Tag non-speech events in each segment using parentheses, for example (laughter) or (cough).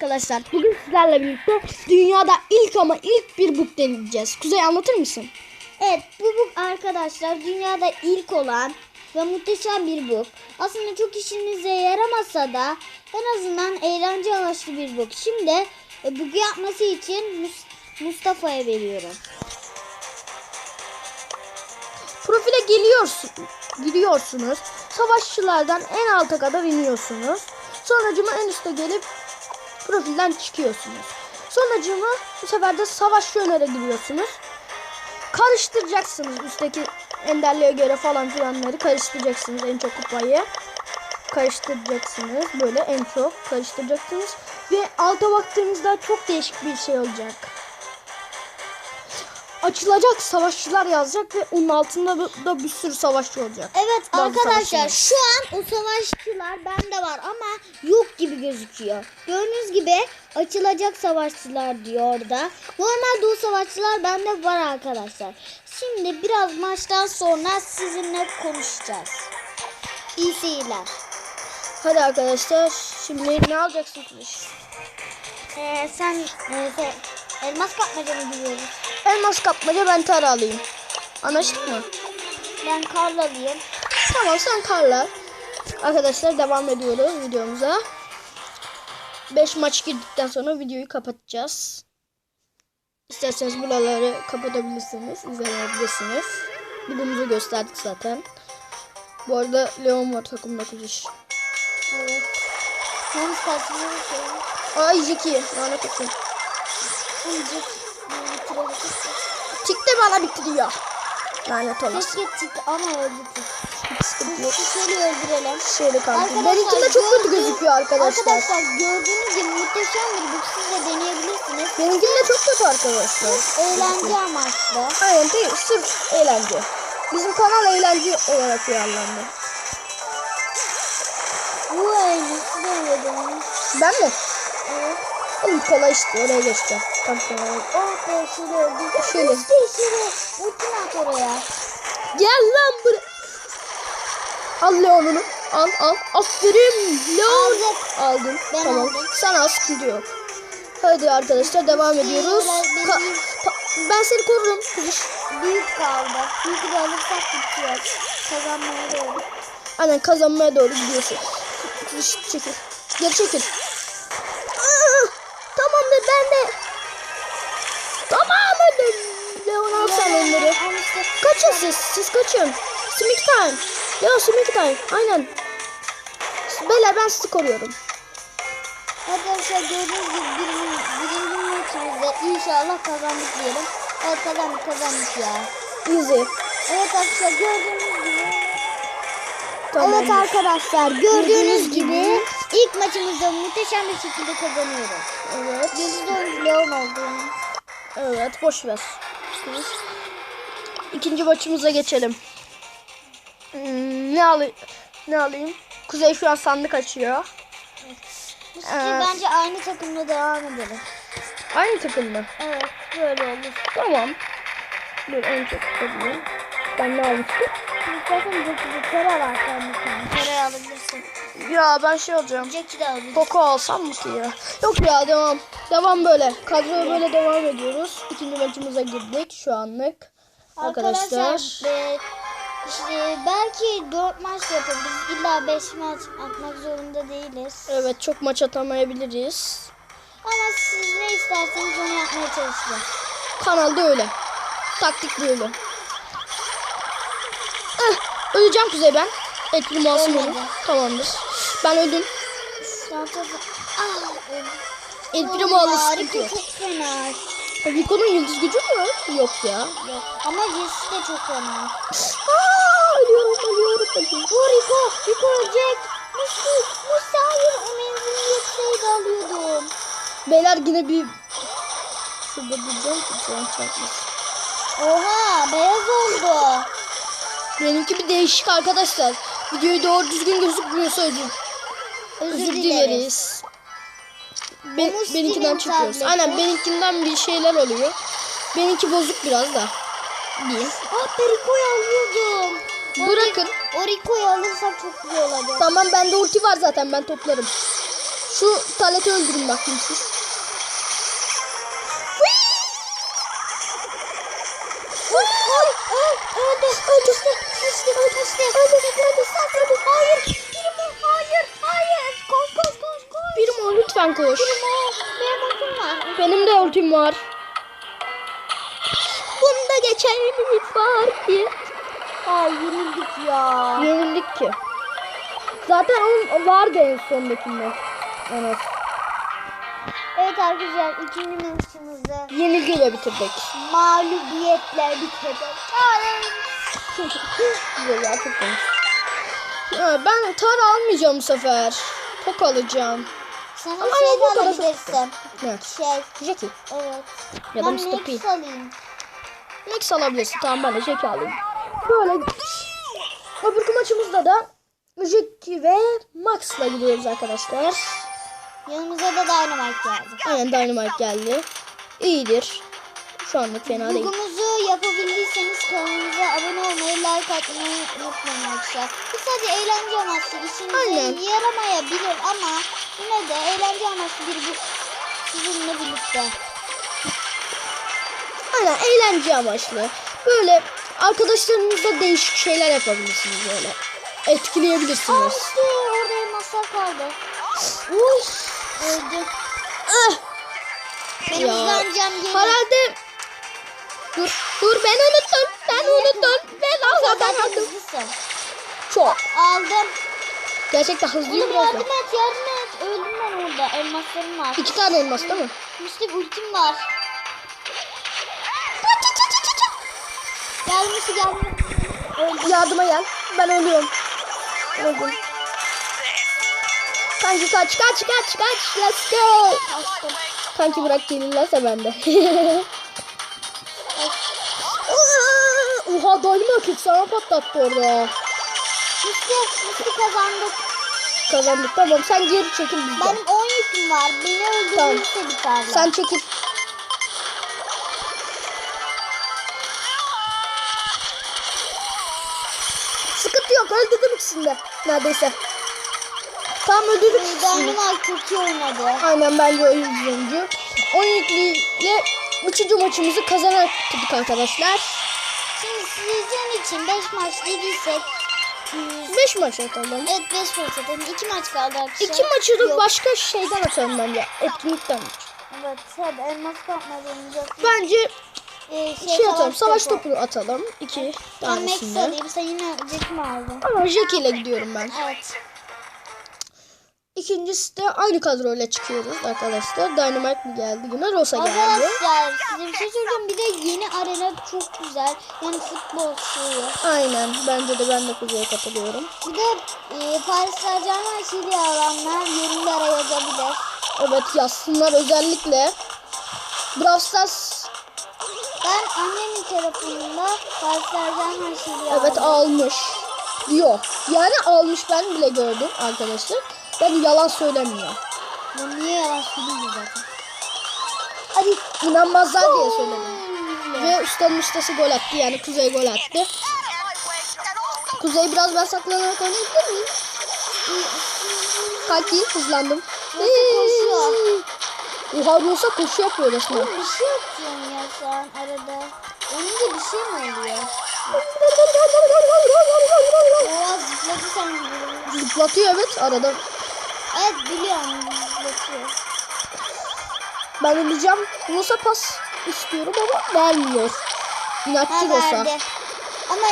Arkadaşlar bugün sizlerle birlikte dünyada ilk ama ilk bir book deneyeceğiz. Kuzey anlatır mısın? Evet bu book arkadaşlar dünyada ilk olan ve muhteşem bir book. Aslında çok işinize yaramasa da en azından eğlence amaçlı bir book. Şimdi e, book yapması için Mus- Mustafa'ya veriyorum. Profile geliyorsun, gidiyorsunuz. Savaşçılardan en alta kadar iniyorsunuz. Sonracıma en üste gelip profilden çıkıyorsunuz. Sonracıma bu sefer de savaş yönere giriyorsunuz. Karıştıracaksınız üstteki enderliğe göre falan filanları karıştıracaksınız en çok kupayı. Karıştıracaksınız böyle en çok karıştıracaksınız. Ve alta baktığınızda çok değişik bir şey olacak. Açılacak savaşçılar yazacak ve onun altında da- bir sürü savaşçı olacak. Evet Bazı arkadaşlar şu an o savaşçılar bende var ama yok gibi gözüküyor. Gördüğünüz gibi açılacak savaşçılar diyor orada. Normalde o savaşçılar bende var arkadaşlar. Şimdi biraz maçtan sonra sizinle konuşacağız. İyi seyirler. Hadi arkadaşlar şimdi ne alacaksın Kılıç? Ee, sen e, elmas kapmaca mı biliyoruz? Elmas kapmaca ben tara alayım. Anlaştık mı? Ben karla alayım. Tamam sen karla. Arkadaşlar devam ediyoruz videomuza. 5 maç girdikten sonra videoyu kapatacağız. İsterseniz buraları kapatabilirsiniz, izleyebilirsiniz. Videomuzu gösterdik zaten. Bu arada Leon var takımda Kılıç. Evet. Yalnız kaçmıyor şey. Ay Jiki, lanet olsun. Ölecek. Bitirebilirsin. Çıktı bana bitti diyor. Lanet olası. Keşke çıktı ama öldü. Hiç sıkıntı yok. Şöyle öldürelim. Şöyle kaldı. Arkadaşlar, Benimki de çok kötü gözüküyor arkadaşlar. Arkadaşlar gördüğünüz gibi muhteşem bir book siz de deneyebilirsiniz. Benimki de çok kötü arkadaşlar. Eğlence amaçlı. Aynen değil. Sırf eğlence. Bizim kanal eğlence olarak uyarlandı. Bu eğlence denedim. Ben mi? Oğlum kolay işte oraya geçeceğim. Tam kolay. Oh be öldü. Şöyle. İşte şöyle. Ultini at oraya. Gel lan buraya. Al Leon'unu. Al al. Aferin Leon. Aldık. Aldın. Ben tamam. aldım. Sana sıkıntı yok. Hadi arkadaşlar devam ediyoruz. Benim- Ka- ben seni korurum. Kılıç. Büyük kaldı. Büyük alırsak bitiyor. Kazanmaya doğru. Aynen kazanmaya doğru gidiyorsun. Kılıç çekil. Gel çekil. Ben de. Tamamdır. Leon al sen onları. Kaçın siz. Siz kaçın. Sneak time. Leo sneak time. Aynen. Beyler ben sizi koruyorum. Arkadaşlar gördüğünüz gibi birinci, birinci maçımızda inşallah kazandık diyelim. Evet kazandık kazandık ya. Easy. Evet arkadaşlar gördüğünüz gibi. Tamam. Evet arkadaşlar gördüğünüz gibi. İlk maçımızda muhteşem bir şekilde kazanıyoruz. Evet. Yıldız oyuncu Leon oldu. Evet boş ver. İkinci maçımıza geçelim. Hmm, ne alayım? Ne alayım? Kuzey şu an sandık açıyor. Biz Evet. bence aynı takımla devam edelim. Aynı takım mı? Evet böyle olur. Tamam. Dur en çok takımım. Ben ne almıştım? Zaten Jackie'de Tera var alabilirsin. Ya ben şey de alabilirsin. Poco alsam mı ki ya? Yok ya devam. Devam böyle. Kadroya böyle devam ediyoruz. İkinci maçımıza girdik şu anlık. Arkadaşlar. e, işte belki 4 maç yapabiliriz. İlla 5 maç atmak zorunda değiliz. Evet çok maç atamayabiliriz. Ama siz ne isterseniz onu yapmaya çalışacağız. Kanalda öyle. Taktik böyle. Eh, öleceğim Kuzey ben. Etli masum Ölmedi. Tamamdır. Ben öldüm. Zaten... Öldüm. El Oğlum primo ya, alır sıkıntı yok. Rico'nun yıldız gücü mü? Yok ya. Yok. Ama Jesse de çok fena. Aa, ölüyorum ölüyorum. Bu Rico. Rico ölecek. Musti. Musti hayır. O menzili yetseydi alıyordum. Beyler yine bir... Şurada ki can çarpmasın. Oha beyaz oldu. Benimki bir değişik arkadaşlar. Videoyu doğru düzgün gözükmüyorsa özür, Özür, özür dileriz. Musti'nin benimkinden çıkıyoruz. tableti. Aynen benimkinden bir şeyler oluyor. Benimki bozuk biraz da. Diyeyim. Ah be Rico'yu alıyordum. Bırakın. Ri- O Rico'yu alırsak çok güzel olacak. Tamam bende ulti var zaten ben toplarım. Şu taleti öldürün bakayım siz. Öldü. Öldü. Öldü. Öldü. Öldü. Öldü. Hayır. Primo. Hayır. Hayır. Koş koş koş koş. Primo lütfen koş. Primo. Benim ultim var. Benim de ultim var. Bunda geçerlilik var ki. Ay yenildik ya. Yenildik ki. Zaten onun vardı en sondakinde. Evet. Evet arkadaşlar ikinci maçımızı Yenilgiyle bitirdik. mağlubiyetle bitirdik. Güzel ya çok komik. Ha, ben tar almayacağım bu sefer. Tok alacağım. Sana Ama şey bu kadar alabilirsin. Ne? Şey. Jackie. Evet. Ya da Mr. P. Max alabilirsin. Tamam ben de Jackie alayım. Böyle. Öbürkü maçımızda da Jackie ve Max'la gidiyoruz arkadaşlar. Yanımıza da Dynamite geldi. Aynen Dynamite geldi. İyidir. Şu anlık fena değil. Yapabildiyseniz kanalımıza abone olmayı, like atmayı unutmayın arkadaşlar. Bu sadece eğlence amaçlı işinize yaramayabilir ama yine de eğlence amaçlı bir bu sizinle birlikte. Aynen eğlence amaçlı. Böyle arkadaşlarınızla değişik şeyler yapabilirsiniz böyle. Etkileyebilirsiniz. Aa işte orada elmaslar kaldı. Uy. Öldü. Ah! Benim Ya, hızlanacağım geliyor. Herhalde Dur, dur ben unuttum. Ben unuttum. Ben Sen aldım. Çok. Aldım. Gerçekten hızlıyım Oğlum yardım et yardım et. Öldüm ben orada. Elmaslarım var. İki tane elmas değil mi? Müslüm ultim var. Gelmişi geldi. Öldü. Yardıma gel. Ben ölüyorum. Öldüm. Kanki kaç kaç kaç kaç. Let's go. Kanki bırak gelirlerse ben de. (laughs) Oha dynamite sana patlattı orada. Müslü, Müslü kazandık. Kazandık tamam sen geri çekil bizden. Benim 10 yüküm var. Beni öldürürse biterler. Sen çekil. Sıkıntı yok öldürdüm ikisini de neredeyse. Tamam öldürdük ikisini. Dynamite çok iyi oynadı. Aynen bence o yüzüncü. 10 yüklüyle üçüncü maçımızı kazanarak bitirdik arkadaşlar. Şimdi sizin için 5 maç dediysek 5 maç atalım. Evet 5 maç atalım. 2 maç kaldı arkadaşlar. İki maçı da başka şeyden atalım bence. Etkinlikten. Evet hadi elmas kapmadığımızda. Bence Ee, şey, atalım. Savaş topu atalım. İki Ben Max tanesinde. alayım. Sen yine Jack mi aldın? Ama Jackie ile gidiyorum ben. Evet. İkincisi de aynı kadroyla çıkıyoruz arkadaşlar. Dynamite mi geldi yine? Rosa geldi. Arkadaşlar size bir şey söyleyeceğim. Bir de yeni arena çok güzel. Yani futbol şeyi. Aynen. Bence de ben de kuzeye katılıyorum. Bir de e, Paris Saint Germain alanlar yorumlara yazabilir. Evet yazsınlar özellikle. Brawl Stars Ben annemin telefonunda Paris Saint Germain evet almış. Yok. Yani almış ben bile gördüm arkadaşlar. Ben yalan söylemiyor. Ben niye yalan söyleyeyim zaten? Hadi inanmazlar diye söyledim. Ve ustanın ustası gol attı yani Kuzey gol attı. Kuzey biraz ben saklanarak oynayabilir miyim? Kanki hızlandım. Koşuyor? Oha Rosa koşu yapıyor resmen. Bir şey yapıyorsun ya an arada. Önünde bir şey mi oluyor? Oha zıpladı sanki. Zıplatıyor evet arada. Evet biliyorum. Ben öleceğim. Rosa pas istiyorum ama vermiyor. İnatçı verdi. Ama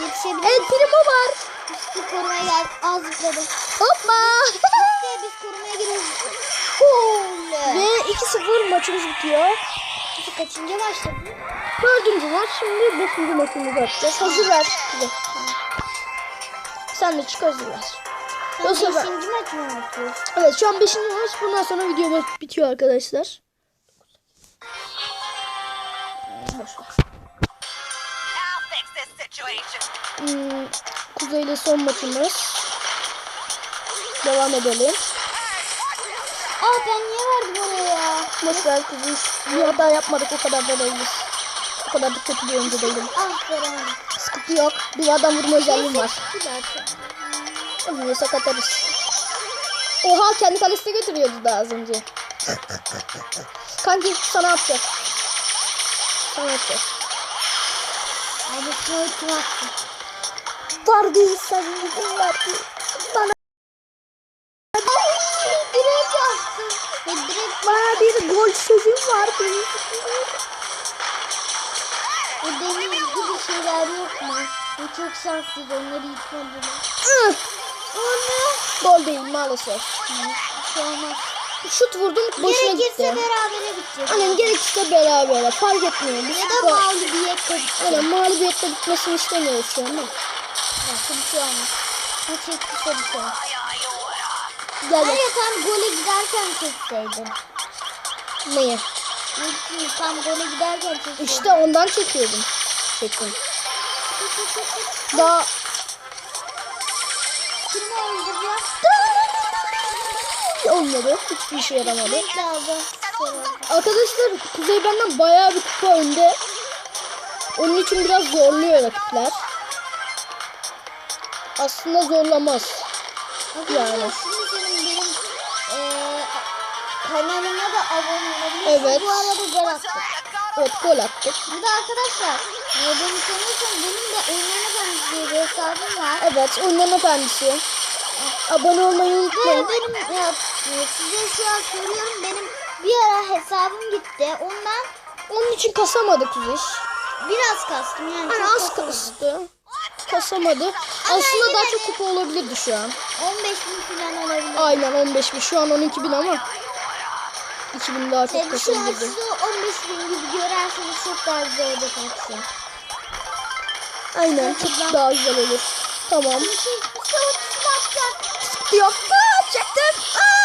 yetişebilir Evet? Primo var. Biz korumaya gel. Az zıpladım. Hoppa. İşte biz korumaya giriyoruz. Gol. Ve 2-0 maçımız bitiyor. Biz kaçıncı başladı? Dördüncü maç şimdi beşinci maçımızı atacağız. Hazır ver. Sen de çık hazır ver. O sefer- beşinci maç mı yapıyorsun? Evet şu an beşinci maç. Bundan sonra video bit- bitiyor arkadaşlar. Hmm, Kuzey ile son maçımız. Devam edelim. Aa ben niye verdim oraya? Boş ver Kuzey. Bir hata yapmadık o kadar da değiliz. O kadar da kötü bir oyuncu değilim. Veremedim. Sıkıntı yok. Duvardan vurma özelliğim var. Bir dakika. Vurursak atarız. Oha kendi kalesine götürüyordu daha az önce. (laughs) Kanki sana atacak. Sana atacak. Abi soğuk attı. Var değil sen bugün var değil. Bana Direkt attım. Ve direkt bana bir gol sözüm var benim. o deniz gibi şeyler yok mu? Bu çok şanssız onları yıkmadım. Gol değil maalesef. şey olmaz. Şut vurdum boşuna Gerekirse gitti. berabere bitecek. Annem gerekirse beraber fark etmiyor. Biz Ya da mağlubiyette bitecek. Aynen mağlubiyetle bitmesini istemiyoruz şu anda. Nasıl bir şey olmaz. Bu çekmişse bir şey olmaz. Gel de tam gole giderken çekseydim. Neyi? Ne bileyim, tam gole giderken çekseydim. İşte ondan çekiyordum. Çektim. Daha olmadı. Hiçbir işe yaramadı. Abi. Arkadaşlar Kuzey benden bayağı bir kupa önde. Onun için biraz zorluyor rakipler. Aslında zorlamaz. Yani. Eee kanalıma da abone olabilirsin. Evet. Bu arada gol attık. Evet gol attık. Bir de arkadaşlar e, beni tanıyorsan benim de Oyunların Efendisi diye bir hesabım var. Evet oyunların efendisi. Abone olmayı unutmayın. benim ya, e, size şu an söylüyorum benim bir ara hesabım gitti. Ondan Onun için kasamadı Kuzey. biraz kastım yani. Çok az kastı. Kasamadı. Ama Aslında daha çok kupa olabilirdi şu an. 15 bin falan olabilir. Aynen 15 bin. Şu an 12 bin ama 2000 daha çok Tabii şu an kasabilirdi. siz o 15 bin gibi görerseniz çok daha güzel olacak aksi. Aynen çok daha güzel olur. Tamam. Yok. Aa, çektim. Aa!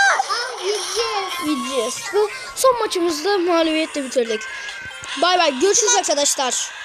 Gideceğiz. Bu son maçımızda mağlubiyetle bitirdik. Bay bay. Görüşürüz arkadaşlar.